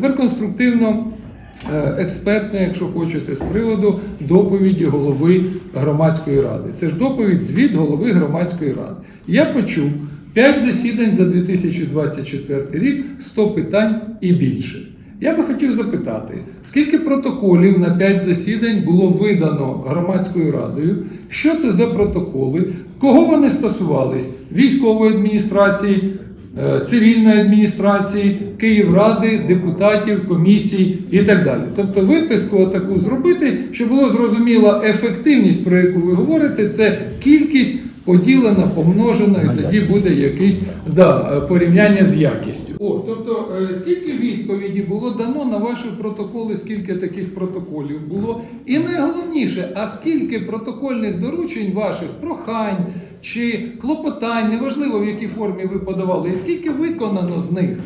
Тепер конструктивно, е, експертно, якщо хочете, з приводу доповіді голови громадської ради. Це ж доповідь звіт голови громадської ради. Я почув 5 засідань за 2024 рік, 100 питань і більше. Я би хотів запитати, скільки протоколів на 5 засідань було видано громадською радою? Що це за протоколи? Кого вони стосувались? Військової адміністрації, цивільної адміністрації, Київради, депутатів, комісій і так далі. Тобто виписку таку зробити, щоб було зрозуміло ефективність, про яку ви говорите, це кількість поділена, помножена, і тоді буде якесь да, е, порівняння з якістю. О, тобто, е, скільки відповіді було дано на ваші протоколи, скільки таких протоколів було? І найголовніше, а скільки протокольних доручень ваших прохань чи клопотань, неважливо в якій формі ви подавали, і скільки виконано з них?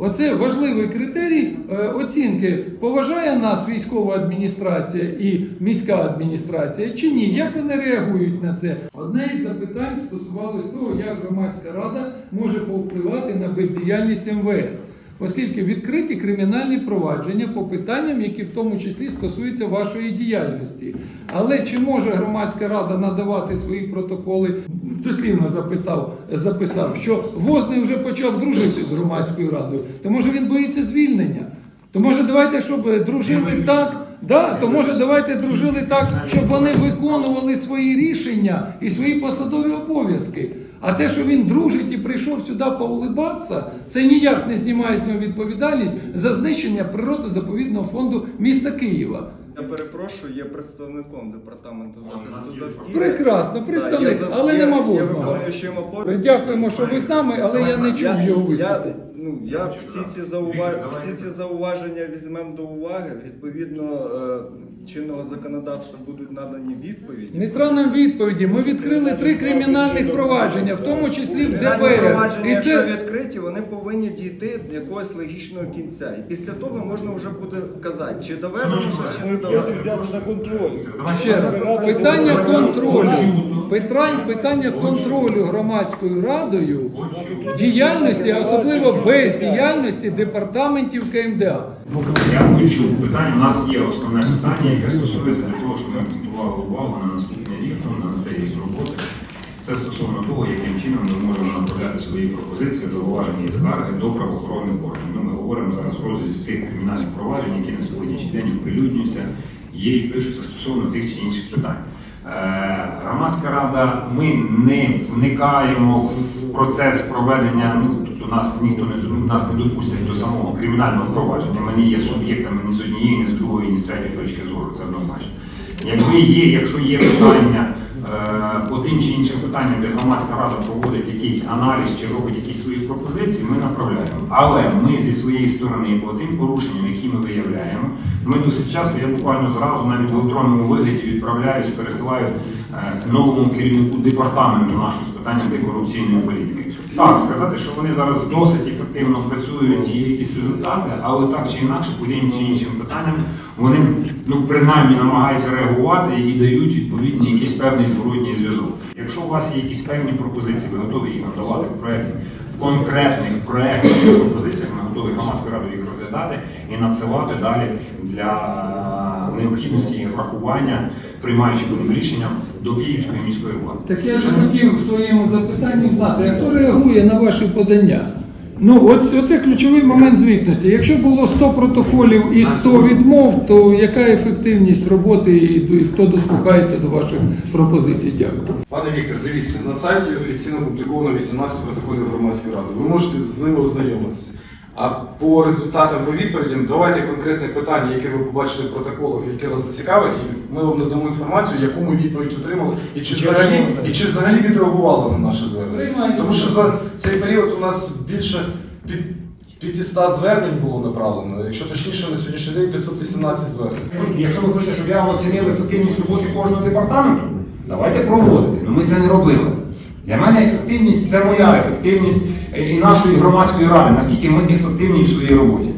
Оце важливий критерій е, оцінки. Поважає нас військова адміністрація і міська адміністрація чи ні? Як вони реагують на це? Одне із запитань стосувалось того, як громадська рада може повпливати на бездіяльність МВС. Оскільки відкриті кримінальні провадження по питанням, які в тому числі стосуються вашої діяльності. Але чи може громадська рада надавати свої протоколи? Дослівно запитав, записав, що Возний вже почав дружити з громадською радою. То може він боїться звільнення? То може давайте, щоб дружили так. Да, то може давайте дружили так, щоб вони виконували свої рішення і свої посадові обов'язки. А те, що він дружить і прийшов сюди поулибатися, це ніяк не знімає з нього відповідальність за знищення природно-заповідного фонду міста Києва. Я перепрошую, є представником департаменту захисту довкілля. Прекрасно, представник, але нема Я виконуючим обов'язки. Дякуємо, що ви з нами, але я не чув його виступу. Ну, я всі ці, зауваження, всі ці зауваження візьмемо до уваги. Відповідно е, чинного законодавства будуть надані відповіді. Не треба нам відповіді. Ми відкрили три кримінальних провадження, в тому числі в Кримінальні ДБР. провадження, І якщо це відкриті, вони повинні дійти до якогось логічного кінця. І після того можна вже буде казати, чи доведено щось, чи не колеги, доведено. я взяти на контроль. ще раз питання контролю. Питання, питання контролю громадською радою діяльності, а особливо бездіяльності департаментів КМДА. Я почув питання. У нас є основне питання, яке стосується для того, щоб ми акцентували увагу на наступний рік, ну, на цей рік роботи. Це стосовно того, яким чином ми можемо направляти свої пропозиції, зауваження і скарги до правоохоронних органів. Ми, ми говоримо зараз в розрізі тих кримінальних проваджень, які на сьогоднішній день оприлюднюються, є і пишуться стосовно тих чи інших питань. Е, Громадська рада, ми не вникаємо в процес проведення, ну тобто нас ніхто не нас не допустять до самого кримінального провадження. Ми не є суб'єктами ні з однієї, ні з другої, ні з третьої точки зору. Це однозначно. Якби є, якщо є питання по тим чи іншим питанням, де громадська рада проводить якийсь аналіз чи робить якісь свої пропозиції, ми направляємо. Але ми зі своєї сторони по тим порушенням, які ми виявляємо, ми досить часто, я буквально зразу навіть в електронному вигляді відправляюсь, пересилаю е, новому керівнику департаменту нашого з питань антикорупційної політики. Так, сказати, що вони зараз досить ефективно працюють і є якісь результати, але так чи інакше, по тим чи іншим питанням, вони ну принаймні намагаються реагувати і дають відповідний якийсь певний зворотній зв'язок. Якщо у вас є якісь певні пропозиції, ви готові їх надавати в проєкті, в конкретних проєктах пропозиціях, ми готові громадською радою їх розглядати і надсилати далі для е, необхідності їх врахування, приймаючи по ним рішенням до Київської міської влади. Так я ж хотів в своєму запитанні знати, а хто реагує на ваші подання? Ну, ось оце ключовий момент звітності. Якщо було 100 протоколів і 100 відмов, то яка ефективність роботи і, і хто дослухається до ваших пропозицій? Дякую. Пане Віктор, дивіться, на сайті офіційно опубліковано 18 протоколів громадської ради. Ви можете з ними ознайомитися. А по результатам по відповідям давайте конкретне питання, яке ви побачили в протоколах, яке вас зацікавить, і ми вам надамо інформацію, яку ми відповідь отримали, і чи взагалі, і чи взагалі відреагували на наше звернення. Тому що за цей період у нас більше під 500 звернень було направлено, якщо точніше на сьогоднішній день 518 звернень. Якщо ви хочете, щоб я оцінив ефективність роботи кожного департаменту, давайте проводити. Ну ми це не робили. Для мене ефективність це моя ефективність і нашої громадської ради, наскільки ми ефективні в своїй роботі.